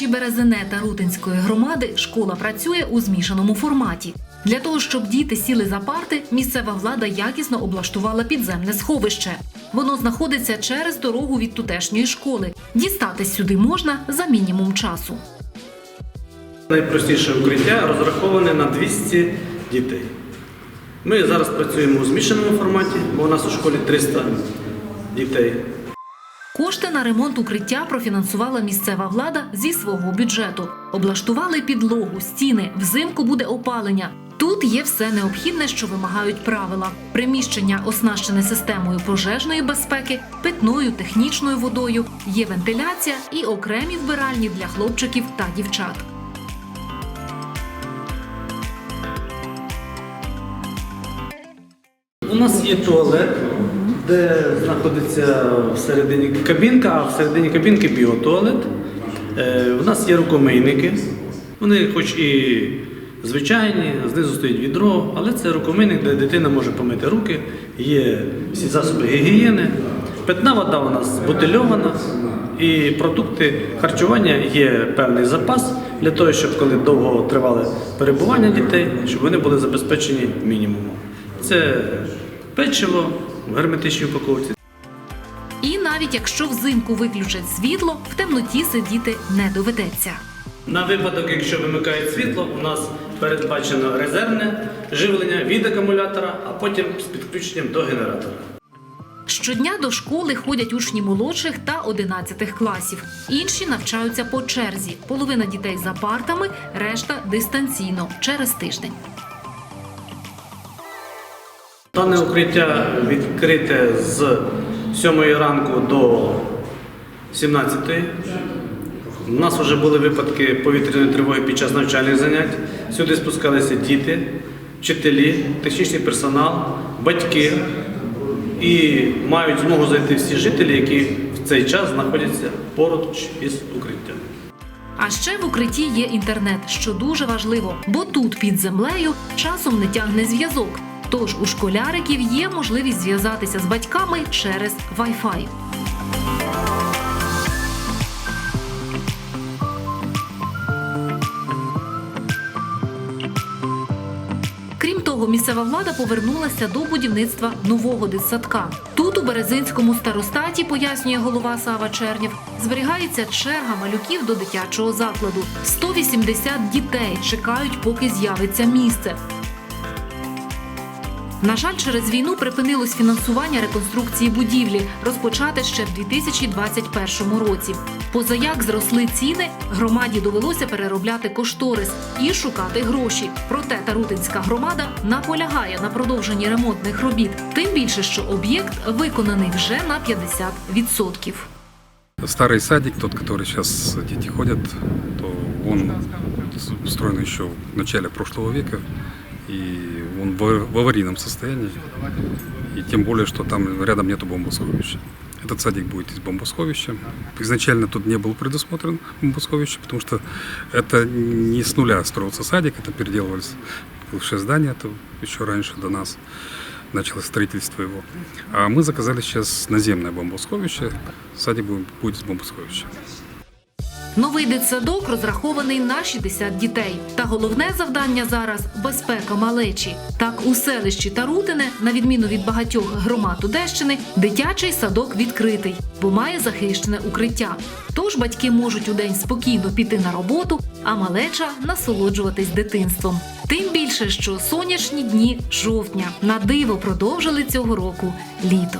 селищі Березине та Рутинської громади школа працює у змішаному форматі. Для того, щоб діти сіли за парти, місцева влада якісно облаштувала підземне сховище. Воно знаходиться через дорогу від тутешньої школи. Дістатись сюди можна за мінімум часу. Найпростіше укриття розраховане на 200 дітей. Ми зараз працюємо у змішаному форматі, бо у нас у школі 300 дітей. Кошти на ремонт укриття профінансувала місцева влада зі свого бюджету. Облаштували підлогу, стіни, взимку буде опалення. Тут є все необхідне, що вимагають правила: приміщення оснащене системою пожежної безпеки, питною технічною водою, є вентиляція і окремі вбиральні для хлопчиків та дівчат. У нас є туалет, де знаходиться всередині кабінка, а всередині кабінки біотуалет. Е, У нас є рукомийники. Вони хоч і звичайні, знизу стоїть відро, але це рукомийник, де дитина може помити руки, є всі засоби гігієни. Питна вода у нас бутильована, і продукти харчування є певний запас для того, щоб коли довго тривали перебування дітей, щоб вони були забезпечені мінімумом. Це печиво в герметичній упаковці. І навіть якщо взимку виключать світло, в темноті сидіти не доведеться. На випадок, якщо вимикають світло, у нас передбачено резервне живлення від акумулятора, а потім з підключенням до генератора. Щодня до школи ходять учні молодших та 11 класів. Інші навчаються по черзі. Половина дітей за партами, решта дистанційно через тиждень. Дане укриття відкрите з 7 ранку до 17. У нас вже були випадки повітряної тривоги під час навчальних занять. Сюди спускалися діти, вчителі, технічний персонал, батьки. І мають змогу зайти всі жителі, які в цей час знаходяться поруч із укриттям. А ще в укритті є інтернет, що дуже важливо, бо тут під землею часом не тягне зв'язок. Тож у школяриків є можливість зв'язатися з батьками через Wi-Fi. Крім того, місцева влада повернулася до будівництва нового дитсадка. Тут у Березинському старостаті, пояснює голова Сава Чернєв, зберігається черга малюків до дитячого закладу. 180 дітей чекають, поки з'явиться місце. На жаль, через війну припинилось фінансування реконструкції будівлі, розпочате ще в 2021 році. Позаяк зросли ціни, громаді довелося переробляти кошторис і шукати гроші. Проте Тарутинська громада наполягає на продовженні ремонтних робіт, тим більше, що об'єкт виконаний вже на 50%. Старый садик, тот, который сейчас дети ходят, то он устроен еще в начале прошлого века, и он в в аварийном состоянии, и тем более, что там рядом нету бомбосховища. Этот садик будет из бомбосховища. Изначально тут не был предусмотрен бомбосховище, потому что это не с нуля строился садик, это переделывались бывшее здание, это еще раньше до нас началось строительство его. А мы заказали сейчас наземное бомбосховище. Садик будет- из бомбосховища. Новий дитсадок розрахований на 60 дітей. Та головне завдання зараз безпека малечі. Так у селищі Тарутине, на відміну від багатьох громад Одещини, дитячий садок відкритий, бо має захищене укриття. Тож батьки можуть удень спокійно піти на роботу, а малеча насолоджуватись дитинством. Тим більше, що сонячні дні жовтня на диво продовжили цього року літо.